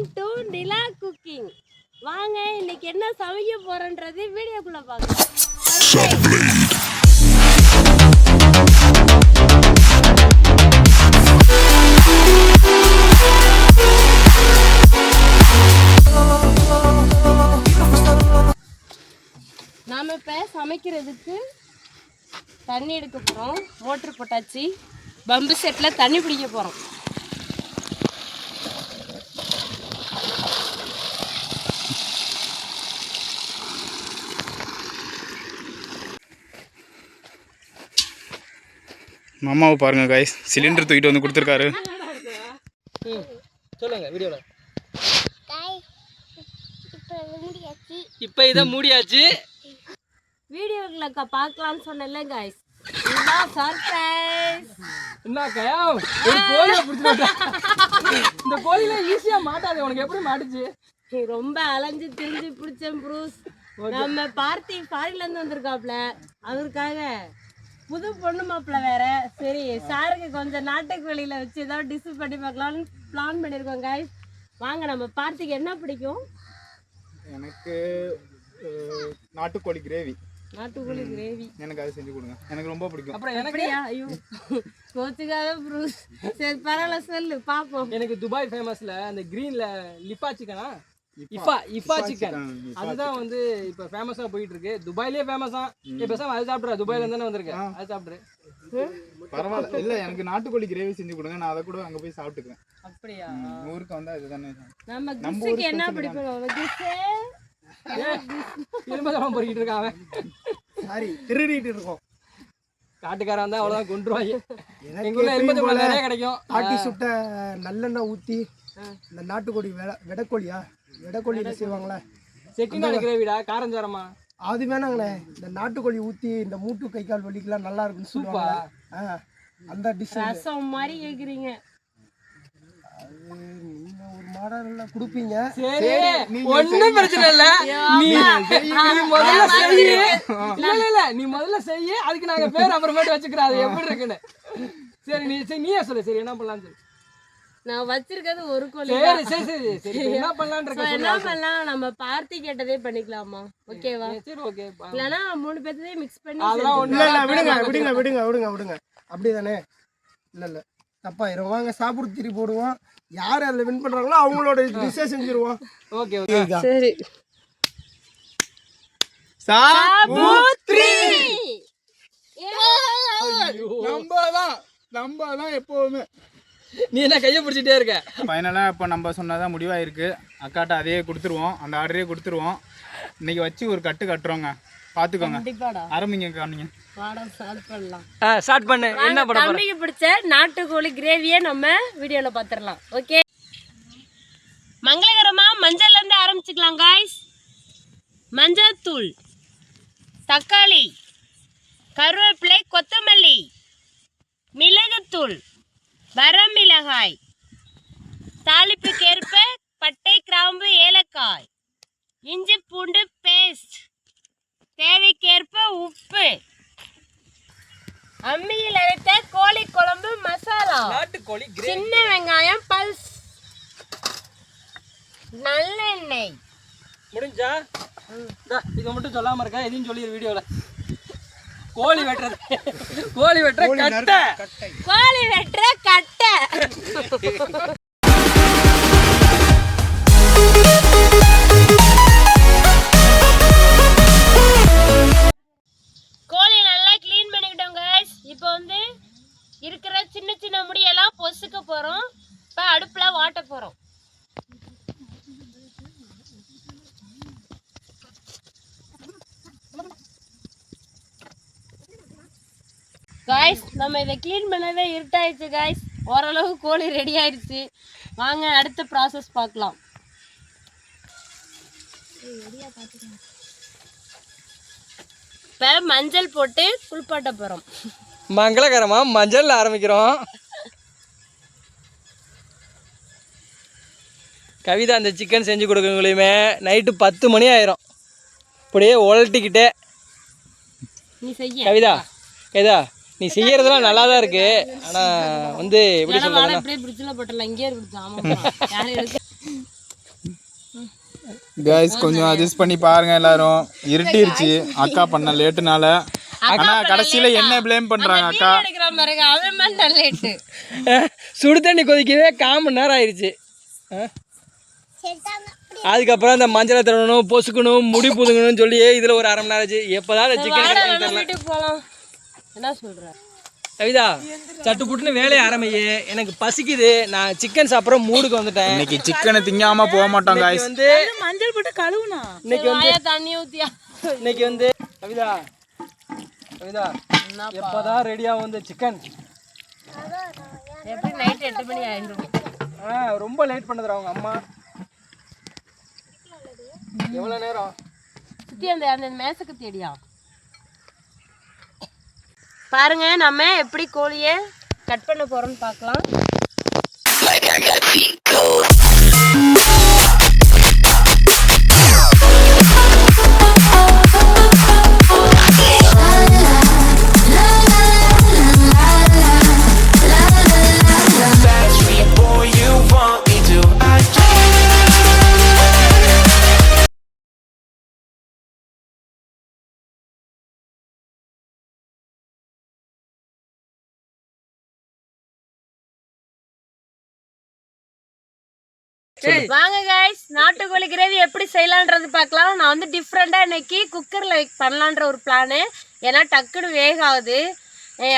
Welcome to Nila cooking வாங்க இன்னைக்கு என்ன சமைக்க போறன்றது வீடியோக்குள்ள பார்க்கலாம். நாம இப்ப சமைக்கிறதுக்கு தண்ணி எடுக்க போறோம். மோட்டர் போட்டாச்சு. பம்பு செட்ல தண்ணி பிடிக்க போறோம். மாமாவை பாருங்க காய்ஸ் சிலிண்டர் தூக்கிட்டு வந்து கொடுத்துருக்காரு. ம் சொல்லுங்க வீடியோவில் இப்போ இதை மூடியாச்சு. வீடியோக்குள்ள பார்க்கலாம்னு சொன்னேன்ல guys. இதுதான் சர்ப்ரைஸ் என்ன கயா? ஒரு கோழியை பிடிச்சிட்டு இந்த கோழியில ஈஸியா மாட்டாது உனக்கு எப்படி மாட்டுச்சு? ரொம்ப அலைஞ்சு திரிஞ்சு பிடிச்சேன் ப்ரூஸ். நம்ம பார்த்தி ஃபாரின்ல இருந்து வந்திருக்காப்ல அவருக்காக. புது பொண்ணு மாப்பிள்ள வேற. சரி சாருக்கு கொஞ்சம் நாட்டுக்கோழியில வச்சு ஏதாவது டிஷ் பண்ணி பார்க்கலாம்னு பிளான் பண்ணியிருக்கோம் guys. வாங்க நம்ம பார்த்திக்கு என்ன பிடிக்கும்? எனக்கு நாட்டுக்கோழி கிரேவி நாட்டுக்கோழி கிரேவி எனக்கு அதை செஞ்சு கொடுங்க. எனக்கு ரொம்ப பிடிக்கும். அப்புறம் எனக்கு? அப்படியா? ஐயோ. கோச்சுக்காத ப்ரூஸ். சரி பரவாயில்ல சொல்லு பாப்போம். எனக்கு துபாய் ஃபேமஸ்ல அந்த கிரீன்ல லிப்பா சிக்கனா இஃபா இஃபா சிக்கன் அதுதான் வந்து இப்போ ஃபேமஸா போயிட்டு இருக்கு துபாய்லயே ஃபேமஸா இப்போ பேசாம அது சாப்பிட்ற துபாய்ல இருந்து தானே வந்திருக்கேன் அது சாப்பிட்ரு பரவாயில்ல. இல்ல எனக்கு நாட்டுக்கோழி கிரேவி செஞ்சு கொடுங்க. நான் அதை கூட அங்க போய் சாப்பிட்டுக்கிறேன். அப்படியா? ஊருக்கு வந்தா இதுதானே. நம்ம கிஸ்ஸுக்கு என்ன பிடிக்கும்? கிஸ்ஸு எலும்பு சாப்பிட பொறுக்கிட்டு இருக்கான் அவன். சாரி திருடிட்டு இருக்கோம். காட்டுக்காரன் வந்தா அவ்வளவுதான் கொண்டுருவாங்க எனக்கு எங்க ஊர்ல எலும்பு நிறைய கிடைக்கும். ஆட்டி சுட்ட நல்லெண்ணெய் ஊற்றி இந்த நாட்டுக்கோழி வெட வெடக்கோழியா? வெடக்கோழியில் செய்வாங்களே? செட்டிநாடு கிரேவிடா காரஞ்சாரமா? அது வேணாங்களே. இந்த நாட்டுக்கோழி ஊற்றி இந்த மூட்டு கை கால் வலிக்கெல்லாம் நல்லா இருக்குன்னு சொல்லுவாங்க ஆ அந்த டிஷ் ரசம் மாதிரி கேக்குறீங்க. நீங்க ஒரு மாடல்ல கொடுப்பீங்க. சரி. ஒண்ணும் பிரச்சனை இல்ல. நீ நீ முதல்ல செய்யு. இல்ல இல்ல இல்ல. நீ முதல்ல செய்யு. அதுக்கு நாங்க பேர் அப்புறமேட்டு வச்சுக்கிறோம் அது எப்படி இருக்குன்னு. சரி நீ சரி நீயே சொல்லு. சரி என்ன பண்ணலாம்னு சொல்லு. நான் வச்சிருக்கிறது ஒரு கோழி சரி சரி சரி என்ன இருக்க? என்ன பண்ணலாம்? நம்ம பார்த்தி கேட்டதே பண்ணிக்கலாமா? ஓகேவா. சரி ஓகே. இல்லனா மூணு பேர்த்ததே மிக்ஸ் பண்ணி அதெல்லாம் ஒண்ணு இல்ல இல்ல விடுங்க விடுங்க விடுங்க விடுங்க விடுங்க. அப்படிதானே? இல்ல இல்ல. தப்பாயிரும் வாங்க சாப்பிடு திரி போடுவோம். யார் அதில் வின் பண்றாங்களோ அவங்களோட டிஷ்ஷே செஞ்சிருவோம். Okay okay. சரி. நம்ம தான் நம்ம தான் எப்போவுமே நீ என்ன கையை பிடிச்சிட்டே இருக்க? ஃபைனலாக இப்போ நம்ம சொன்னதான் முடிவாயிருக்கு. அக்காட்ட அதையே கொடுத்துருவோம். அந்த ஆர்டரே கொடுத்துருவோம். இன்னைக்கு வச்சு ஒரு கட்டு கட்டுறோங்க. பார்த்துக்கோங்க கண்டிப்பாடா. ஆரம்பிங்க காமிங்க ஸ்டார்ட் பண்ணலாம். ஸ்டார்ட் பண்ணு. என்ன போற? தம்பிக்கு பிடிச்ச நாட்டுக்கோழி கிரேவியை நம்ம வீடியோல பாத்துரலாம். ஓகே மங்களகரமா மஞ்சள்ல இருந்து ஆரம்பிச்சுக்கலாம் காய்ஸ் மஞ்சள் தூள் தக்காளி கருவேப்பிலை கொத்தமல்லி மிளகுத்தூள் வரமிளகாய். தாளிப்புக்கேற்ப பட்டை கிராம்பு ஏலக்காய். இஞ்சி பூண்டு பேஸ்ட். தேவைக்கேற்ப உப்பு. அம்மியில் அரைத்த கோழி குழம்பு மசாலா. நாட்டுக்கோழி சின்ன வெங்காயம் பல்ஸ். நல்லெண்ணெய். முடிஞ்சா? இதை மட்டும் சொல்லாம இருக்கா எதையும் சொல்லிடு வீடியோல. கோழி வெட்டுறது. கோழி வெட்டுற கட்டை. கோழி வெட்டுற கட்டை. கோழி நல்லா க்ளீன் பண்ணிக்கிட்டோம் இப்போ வந்து இருக்கிற சின்ன சின்ன முடியெல்லாம் பொசுக்க போகிறோம் இப்போ அடுப்பில் வாட்ட போகிறோம் காய்ஸ் நம்ம இதை க்ளீன் பண்ணவே இருட்டாயிடுச்சு காய்ஸ் ஓரளவு கோழி ரெடி ஆயிடுச்சு. வாங்க அடுத்த ப்ராசஸ் பார்க்கலாம். இப்போ மஞ்சள் போட்டு குளிப்பாட்ட போகிறோம் மங்களகரமா மஞ்சள்ல ஆரம்பிக்கிறோம். கவிதா அந்த சிக்கன் செஞ்சு கொடுக்கங்களையுமே நைட்டு பத்து மணி ஆயிரும். நீ செய்ய. கவிதா கவிதா நீ செய்யறதெல்லாம் நல்லா தான் இருக்கு. ஆனா வந்து எப்படி பிரிட்ஜில் இருக்கு யாரும் எடுக்க கைஸ் கொஞ்சம் அட்ஜஸ்ட் பண்ணி பாருங்க எல்லாரும். இருட்டிருச்சு. அக்கா பண்ண லேட்டுனால. ஆனா கடைசியில என்ன ப்ளேம் பண்றாங்க அக்கா சுடு தண்ணி கொதிக்கவே கால் மணி நேரம் ஆயிடுச்சு? அதுக்கப்புறம் அந்த மஞ்சளை தடவணும் பொசுக்கணும் முடி புதுங்கணும்னு சொல்லி இதுல ஒரு அரை மணி நேரம் ஆச்சு. எப்போதான் சிக்கன் போலாம். என்ன சொல்ற? கவிதா சட்டு புட்டுன்னு வேலையை ஆரம்பியே. எனக்கு பசிக்குது. நான் சிக்கன் சாப்பிட்ற மூடுக்கு வந்துட்டேன். இன்னைக்கு சிக்கனை திங்காம போக மாட்டோம் இன்னைக்கு காய்ஸ் வந்து மஞ்சள் போட்டு கழுவுனா. இன்னைக்கு வந்து தண்ணி ஊத்தியா. இன்னைக்கு வந்து கவிதா கவிதா எப்போதான் ரெடியா வந்து சிக்கன் எப்படி நைட் எட்டு மணி ஆயிடும் ஆ ரொம்ப லேட் பண்ணுதுடா அவங்க அம்மா. எவ்வளோ நேரம்? சுத்தி அந்த அந்த மேசக்கு தேடியா? பாருங்க நம்ம எப்படி கோழியை கட் பண்ண போறோம்னு பார்க்கலாம். வாங்க கைஸ் நாட்டுக்கோழி கிரேவி எப்படி செய்யலான்றது பார்க்கலாம். நான் வந்து டிஃப்ரெண்ட்டாக இன்னைக்கு குக்கரில் பண்ணலான்ற ஒரு பிளானு ஏன்னா டக்குன்னு வேகாது.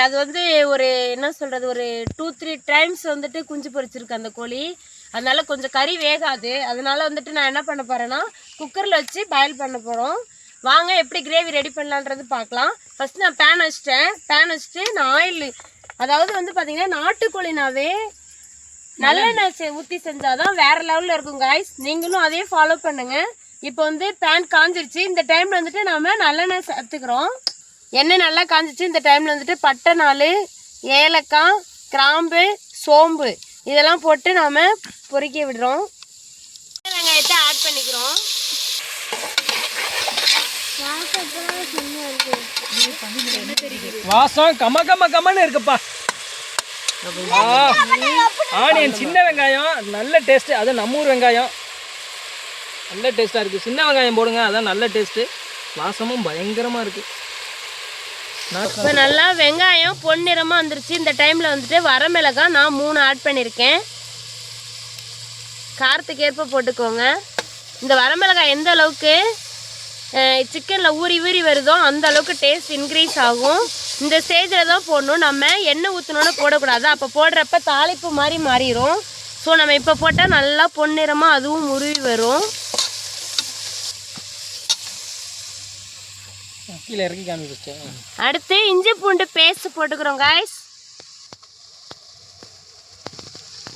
அது வந்து ஒரு என்ன சொல்கிறது ஒரு டூ த்ரீ டைம்ஸ் வந்துட்டு குஞ்சு பொறிச்சிருக்கு அந்த கோழி. அதனால கொஞ்சம் கறி வேகாது. அதனால வந்துட்டு நான் என்ன பண்ண போகிறேன்னா குக்கரில் வச்சு பாயில் பண்ண போகிறோம் வாங்க எப்படி கிரேவி ரெடி பண்ணலான்றது பார்க்கலாம். ஃபர்ஸ்ட் நான் பேன் வச்சிட்டேன். பேன் வச்சுட்டு நான் ஆயில் அதாவது வந்து பார்த்தீங்கன்னா நாட்டுக்கோழினாவே நல்லெண்ணெய் செ- ஊத்தி செஞ்சாதான் வேற லெவல்ல இருக்கும் காய்ஸ் நீங்களும் அதே ஃபாலோ பண்ணுங்க. இப்போ வந்து பேன் காஞ்சிருச்சு. இந்த டைம்ல வந்துட்டு நாம நல்லெண்ணெய் சேர்த்துக்கிறோம். எண்ணெய் நல்லா காஞ்சிச்சு இந்த டைம்ல வந்துட்டு பட்டை நாள் ஏலக்காய் கிராம்பு சோம்பு இதெல்லாம் போட்டு நாம பொரிக்க விடுறோம். வெங்காயத்தை ஆட் பண்ணிக்கிறோம். வாசம் கம கம கமன்னு இருக்குப்பா. ஆனியன் சின்ன வெங்காயம் நல்ல டேஸ்ட்டு அதுவும் நம்ம ஊர் வெங்காயம். நல்ல டேஸ்ட்டாக இருக்குது சின்ன வெங்காயம் போடுங்க அதான் நல்ல டேஸ்ட்டு வாசமும் பயங்கரமாக இருக்குது இப்போ நல்லா வெங்காயம் பொன்னிறமாக வந்துருச்சு. இந்த டைமில் வந்துட்டு வரமிளகாய் நான் மூணு ஆட் பண்ணியிருக்கேன் காரத்துக்கு ஏற்ப போட்டுக்கோங்க. இந்த வரமிளகாய் எந்த அளவுக்கு சிக்கனில் ஊறி ஊறி வருதோ அந்த அளவுக்கு டேஸ்ட் இன்க்ரீஸ் ஆகும். இந்த ஸ்டேஜில் தான் போடணும். நம்ம எண்ணெய் ஊற்றணுன்னு போடக்கூடாது. அப்போ போடுறப்ப தாளிப்பு மாதிரி மாறிடும் ஸோ நம்ம இப்போ போட்டால் நல்லா பொன்னிறமாக அதுவும் உருவி வரும். அடுத்து இஞ்சி பூண்டு பேஸ்ட் போட்டுக்கிறோம் காய்ஸ்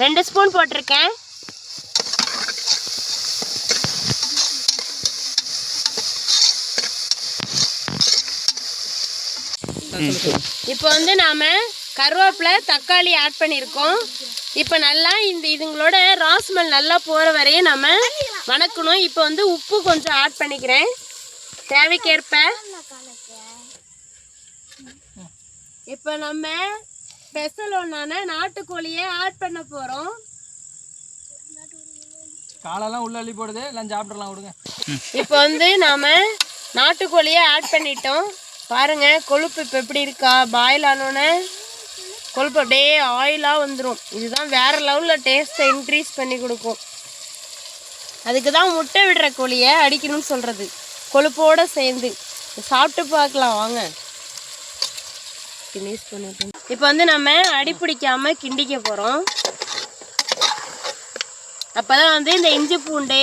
ரெண்டு ஸ்பூன் போட்டிருக்கேன். இப்போ வந்து நாம கருவேப்பிலை தக்காளி ஆட் பண்ணியிருக்கோம். இப்போ நல்லா இந்த இதுங்களோட ராஸ்மல் நல்லா போகிற வரையும் நம்ம வணக்கணும். இப்போ வந்து உப்பு கொஞ்சம் ஆட் பண்ணிக்கிறேன். தேவைக்கேற்ப. இப்போ நம்ம ஸ்பெஷல் ஒன்றான நாட்டுக்கோழியை ஆட் பண்ண போகிறோம் காலெல்லாம் உள்ள அள்ளி போடுது. எல்லாம் சாப்பிட்றலாம் விடுங்க. இப்போ வந்து நாம நாட்டுக்கோழியை ஆட் பண்ணிட்டோம். பாருங்க கொழுப்பு இப்போ எப்படி இருக்கா? பாயில் ஆனோன்னே கொழுப்பு அப்படியே ஆயிலாக வந்துடும் இதுதான் வேறு லெவலில் டேஸ்ட்டை இன்க்ரீஸ் பண்ணி கொடுக்கும். அதுக்கு தான் முட்டை விடுற கோழியை அடிக்கணும்னு சொல்கிறது கொழுப்போடு சேர்ந்து. சாப்பிட்டு பார்க்கலாம் வாங்க. ஃபினிஷ் பண்ணிட்டு இப்போ வந்து நம்ம அடி பிடிக்காம கிண்டிக்க போகிறோம் அப்போ தான் வந்து இந்த இஞ்சி பூண்டு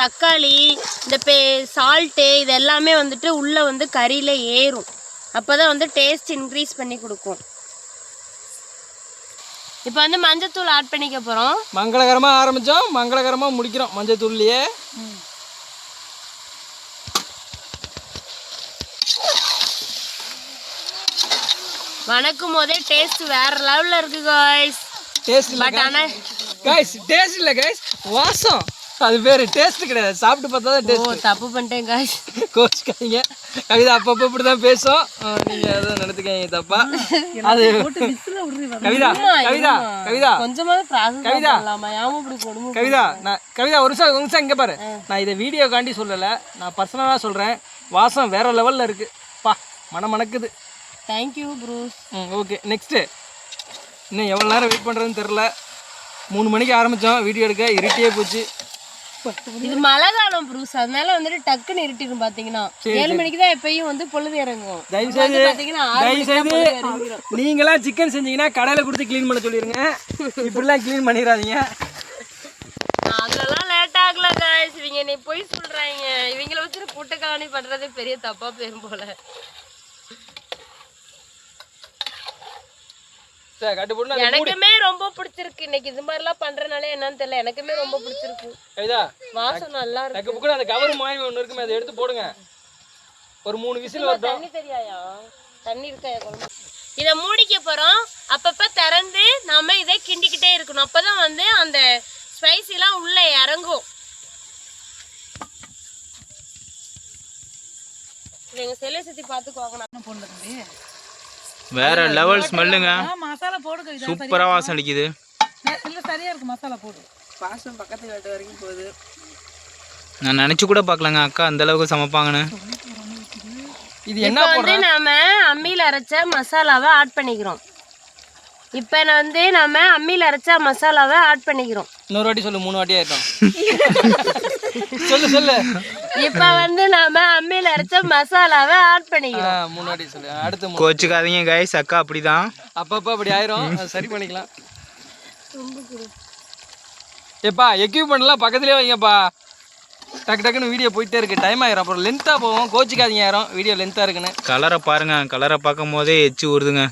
தக்காளி இந்த பே சால்ட்டு இது எல்லாமே வந்துட்டு உள்ளே வந்து கறியில் ஏறும். அப்பதான் வந்து டேஸ்ட் இன்க்ரீஸ் பண்ணி கொடுக்கும். இப்போ வந்து மஞ்சத்தூள் ஆட் பண்ணிக்க போகிறோம் மங்களகரமாக ஆரம்பித்தோம் மங்களகரமாக முடிக்கிறோம் மஞ்சள் தூள்லையே வணக்கும் போதே டேஸ்ட் வேற லெவலில் இருக்கு காய்ஸ் டேஸ்ட் பட் ஆனால் கைஸ் டேஸ்ட் இல்லை கைஸ் வாசம். அது பேரு டேஸ்ட் கிடையாது. சாப்பிட்டு பார்த்தா தான் டேஸ்ட் தப்பு பண்ணிட்டேன் காய்ஸ் கோச்சிக்காதீங்க. கவிதா அப்பப்போ இப்படி தான் பேசும். அஹ் நீங்க எதுவும் நினைத்துக்காங்க தப்பா? அது கவிதா கவிதா கவிதா. கொஞ்சமாவது ப்ராசஸ் கவிதா. கவிதா நான் கவிதா ஒரு நிமிஷம் ஒரு நிமிஷம் இங்கே பாரு. நான் இதை வீடியோக்காண்டி சொல்லலை. நான் பர்சனலாக சொல்கிறேன் வாசம் வேற லெவலில் இருக்கு. பா மனம் மணக்குது. தேங்க்யூ ப்ரூஸ் ம் ஓகே நெக்ஸ்ட்டு இன்னும் எவ்வளோ நேரம் வெயிட் பண்ணுறதுன்னு தெரில மூணு மணிக்கு ஆரம்பித்தோம் வீடியோ எடுக்க இருட்டியே போச்சு. இது மழை காலம் ப்ரூஸ். அதனால வந்துட்டு டக்குன்னு இருட்டிடும் பாத்தீங்கன்னா. ஏழு மணிக்கு தான் எப்பயும் வந்து பொழுது இறங்கும் தயவு செய்து தயவு செய்து. நீங்களாம் சிக்கன் செஞ்சீங்கன்னா கடையில் கொடுத்து க்ளீன் பண்ண சொல்லிடுங்க இப்படிலாம் க்ளீன் பண்ணிடாதீங்க. அதெல்லாம் லேட் ஆகல guys. இவங்க நீ போய் சொல்றாங்க. இவங்கள வச்சுட்டு புட்டுக்காணி பண்றது பெரிய தப்பா போயிரும் போல சரி கட்டு போட்டு எனக்குமே ரொம்ப பிடிச்சிருக்கு. இன்னைக்கு இது மாதிரிலாம் பண்றதுனால என்னன்னு தெரியல. எனக்குமே ரொம்ப பிடிச்சிருக்கு. வாசம் நல்லா இருக்கு. டக்கு புக்கு அந்த கவர் மாதிரி ஒன்று இருக்குமே அதை எடுத்து போடுங்க. ஒரு மூணு விசில் வரட்டும். தண்ணி தெரியாயா? தண்ணி இருக்கா குழம்பு? இதை மூடிக்க போறோம். அப்பப்ப திறந்து நாம இதை கிண்டிக்கிட்டே இருக்கணும். அப்பதான் வந்து அந்த ஸ்பைசிலாம் உள்ள இறங்கும். இது எங்க செல்லை சுத்தி பாத்துக்குவாங்க நான் வேற லெவல் ஸ்மெல்லுங்க மசாலா போடு கவிதா. சூப்பரா வாசம் அடிக்குது. இல்ல சரியா இருக்கு மசாலா போடு. பாசம் பக்கத்து வீட்டு வரைக்கும் போகுது. நான் நினைச்சு கூட பார்க்கலங்க அக்கா அந்த அளவுக்கு சமைப்பாங்கன்னு. இது என்ன வந்து நாம அம்மியில அரைச்ச மசாலாவை ஆட் பண்ணிக்கிறோம். இப்போ நான் வந்து நாம அம்மியில அரைச்ச மசாலாவை ஆட் பண்ணிக்கிறோம். இன்னொரு வாட்டி சொல்லு மூணு வாட்டி ஆயிட்டோம் சொல்லு சொல்லு. இப்போ வந்து நாம அம்மியில அரைச்ச மசாலாவை ஆட் மூணு வாட்டி சொல்லு. அடுத்து கோச்சுக்காதீங்க கைஸ் அக்கா அப்படிதான். அப்பப்போ அப்படி ஆயிரும். அது சரி பண்ணிக்கலாம். ஏப்பா எக்யூப்மெண்ட்லாம் பக்கத்துலேயே வைங்கப்பா. டக்கு டக்குன்னு வீடியோ போயிட்டே இருக்கு. டைம் ஆயிரும். அப்புறம் லென்த்தாக போவோம் கோச்சிக்காதீங்க யாரும். வீடியோ லென்த்தாக இருக்குன்னு. கலரை பாருங்க. கலரை பார்க்கும் போதே எச்சு ஊறுதுங்க.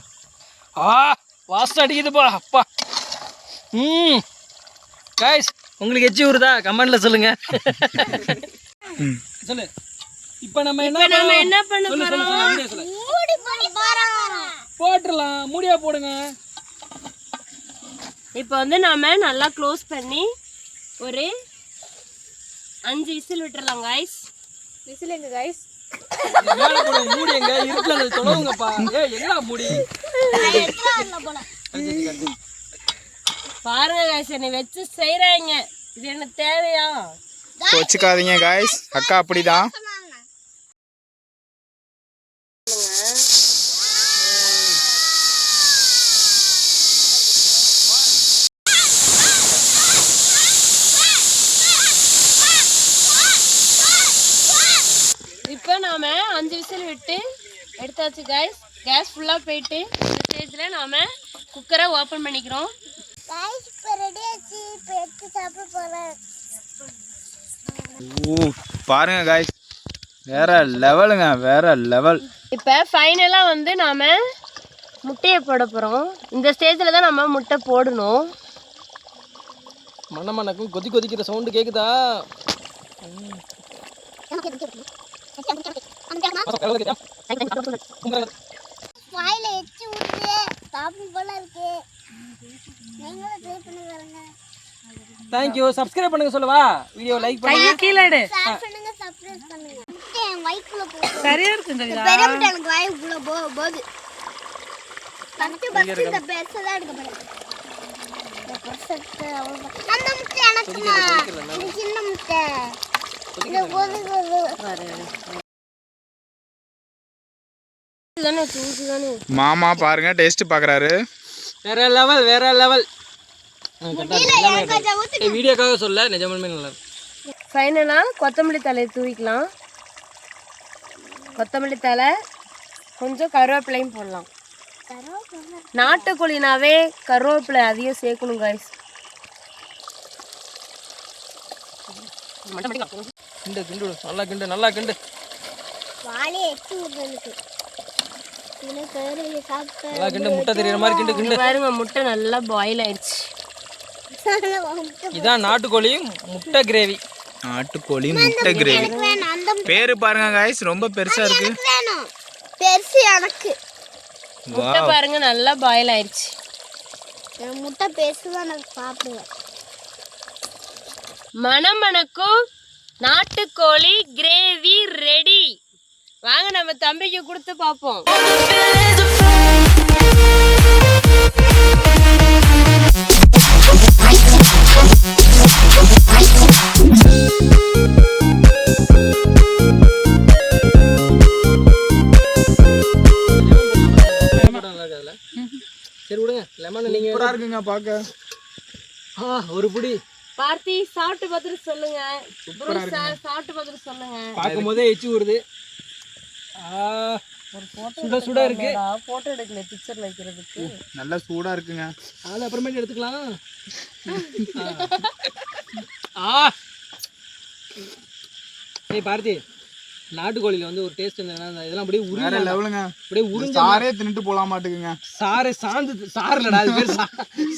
ஆ வாசம் அடிக்குதுப்பா. அப்பா. ம். காய்ஸ் உங்களுக்கு எச்சி வருதா கமெண்ட்ல சொல்லுங்க. சொல்லு. இப்போ நம்ம என்ன நம்ம? என்ன பண்ண சொல்லு. போட்டுடலாம். மூடியா போடுங்க. இப்போ வந்து நாம நல்லா க்ளோஸ் பண்ணி ஒரு அஞ்சு விசில் விட்டுறலாம் காய்ஸ் விசில் எங்க காய்ஸ் மூடி எங்க? இருட்டுல எங்கடா மூடி? பாருங்க காய்ஸ் என்னை வச்சு செய்றாங்க. இது என்ன தேவையா? கோச்சுக்காதீங்க கைஸ் அக்கா அப்படிதான். இப்போ நாம அஞ்சு விசில் விட்டு எடுத்தாச்சு காய்ஸ் கேஸ் ஃபுல்லாக போயிட்டு இந்த ஸ்டேஜில் நாம குக்கரை ஓப்பன் பண்ணிக்கிறோம். ஊ பாருங்க கைஸ் வேற லெவலுங்க வேற லெவல் இப்போ ஃபைனலாக வந்து நாம முட்டையை போட போகிறோம் இந்த ஸ்டேஜில் தான் நம்ம முட்டை போடணும். மண்ண மண்ணக்கும் கொதி கொதிக்கிற சவுண்டு கேக்குதா? வாயில எச்சி ஊத்து சாப்பிடும் போல இருக்கு. நீங்களும் ட்ரை பண்ணி பாருங்க. தேங்க்யூ சப்ஸ்கிரைப் பண்ணுங்க சொல்லவா? வீடியோ லைக் பண்ணுங்க. கீழே எடு. ஷேர் பண்ணுங்க சப்ஸ்கிரைப் பண்ணுங்க. வயிற்றுல போகுது சரியா இருக்கு கவிதா பெரிய எனக்கு வாய்க்குள்ள போ போகுது. ஃபஸ்ட்டு ஃபஸ்ட்டு இந்த பெருசை தான் எடுக்க போறேன். அந்த முட்டை எனக்குமா? இது சின்ன முட்டை. இது போது போது மாமா பாருங்க டேஸ்ட் பார்க்கறாரு வேற லெவல் வேற லெவல் வீடியோக்காக சொல்ல நிஜமாலுமே நல்லா இருக்கு. ஃபைனலாக கொத்தமல்லி தலையை தூவிக்கலாம். கொத்தமல்லி தலை கொஞ்சம் கருவேப்பிலையும் போடலாம். நாட்டுக்கோழினாவே கருவேப்பிலை அதிகம் சேர்க்கணும் காய்ஸ் கிண்டு கிண்டு நல்லா கிண்டு நல்லா கிண்டு. நல்லா கிண்டு முட்டை தெரியற மாதிரி கிண்டு கிண்டு. பாருங்க முட்டை நல்லா பாயில் ஆயிடுச்சு. இதான் நாட்டுக்கோழி முட்டை கிரேவி. நாட்டுக்கோழி முட்டை கிரேவி. பேரு பாருங்க கைஸ் ரொம்ப பெருசா இருக்கு. பெருசு எனக்கு. முட்டை பாருங்க நல்லா பாயில் ஆயிடுச்சு முட்டை பெருசு தான் நான் சாப்பிடுவேன். மணமணக்கும் நாட்டுக்கோழி கிரேவி ரெடி வாங்க நம்ம தம்பிக்கு கொடுத்து பார்ப்போம் சரி விடுங்க. லெமன் நீங்க சூப்பரா இருக்குங்க பார்க்க ஆ ஒரு புடி. பார்த்தி சாப்பிட்டு பார்த்துட்டு சொல்லுங்க. சாப்பிட்டு பார்த்துட்டு சொல்லுங்க. பார்க்கும் போதே எச்சி வருது ஆ, சுட சுட இருக்கு. போட்டோ எடுக்கல பிக்சர்ல வைக்கிறதுக்கு. நல்லா சூடா இருக்குங்க. அது அப்புறமேட்டு எடுத்துக்கலாம். ஆ. ஏய் பார்த்தி நாட்டுக்கோழியில வந்து ஒரு டேஸ்ட் என்னன்னா இதெல்லாம் அப்படியே வேற உருளை லெவலுங்க அப்படியே உறிஞ்ச சாரே தின்னுட்டு போலாம் மாட்டுக்குங்க. சாறு சாந்து சாறுலடா அது பேர் சா-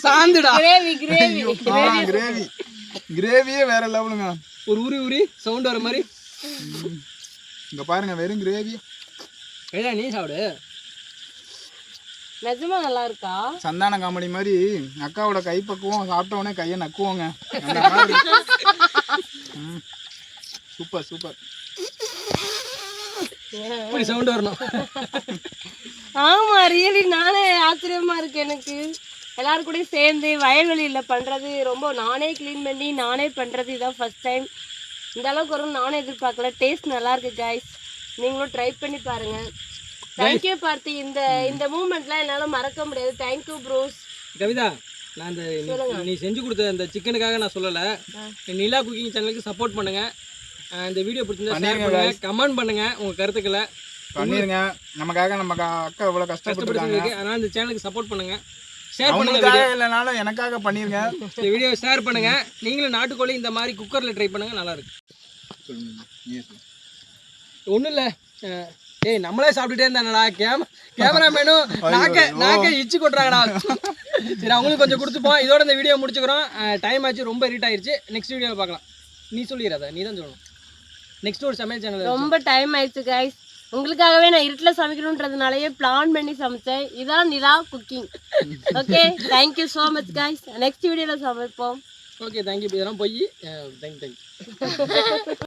சாந்துடா. கிரேவி கிரேவி கிரேவி கிரேவியே வேற லெவலுங்க ஒரு உரி உரி சவுண்ட் வர மாதிரி. இங்க பாருங்க வெறும் கிரேவி ஏடா நீ சாப்பிடு. நிஜமா நல்லா இருக்கா? சந்தான காமெடி மாதிரி அக்காவோட கைப்பக்குவம் சாப்பிட்ட உடனே கையை நக்குவோங்க. அந்த மாதிரி. ம். Super super. இப்படி சவுண்ட் வரணும். ஆமா ரியலி நானே ஆச்சரியமா இருக்கு எனக்கு. எல்லாரும் கூடயும் சேர்ந்து வயல்வெளியில பண்றது ரொம்ப நானே க்ளீன் பண்ணி நானே பண்றது இதான் ஃபர்ஸ்ட் டைம் இந்த அளவுக்கு வரும் நானே எதிர்பார்க்கல. டேஸ்ட் நல்லா இருக்கு கைஸ் நீங்களும் ட்ரை பண்ணி பாருங்க. தேங்க்யூ பார்த்தி இந்த இந்த மூமெண்ட்லாம் என்னால மறக்க முடியாது. தேங்க்யூ ப்ரோஸ் கவிதா நான் இந்த நீ- செஞ்சு கொடுத்த இந்த சிக்கனுக்காக நான் சொல்லலை. நிலா குக்கிங் சேனலுக்கு சப்போர்ட் பண்ணுங்க. இந்த வீடியோ பிடிச்சிருந்தா ஷேர் பண்ணுங்க. கமெண்ட் பண்ணுங்க உங்க கருத்துக்களை. பண்ணிருங்க. நமக்காக நம்ம அக்கா இவ்வளவு கஷ்டப்பட்டுருக்காங்க அதனால இந்த சேனலுக்கு சப்போர்ட் பண்ணுங்க. ஷேர் பண்ணுங்க இல்லைனாலும் எனக்காக பண்ணிருங்க. இந்த வீடியோ ஷேர் பண்ணுங்க. நீங்களும் நாட்டுக்கோழி இந்த மாதிரி குக்கர்ல ட்ரை பண்ணுங்க நல்லா இருக்கு. ஒன்றும் இல்லை ஏய் நம்மளே சாப்பிட்டுட்டே இருந்தானடா. கேம கேமராமேனும் நாக்க நாக்க இச்சு கொட்டுறாங்கடா. சரி அவங்களுக்கு கொஞ்சம் கொடுத்துப்போம் இதோட இந்த வீடியோ முடிச்சுக்கிறோம். டைம் ஆச்சு ரொம்ப இருட் ஆயிருச்சு. நெக்ஸ்ட் வீடியோவில் பார்க்கலாம். நீ சொல்லிடுறத நீ தான் சொல்லணும். நெக்ஸ்ட் ஒரு சமையல் சேனல் ரொம்ப டைம் ஆயிடுச்சு கைஸ் உங்களுக்காகவே நான் இருட்டில் சமைக்கணுன்றதுனாலயே பிளான் பண்ணி சமைச்சேன். இதான் Nila cooking okay thank you so much guys next வீடியோவில் சமைப்போம். ஓகே தேங்க்யூ இதெல்லாம் போய். Thank you thank you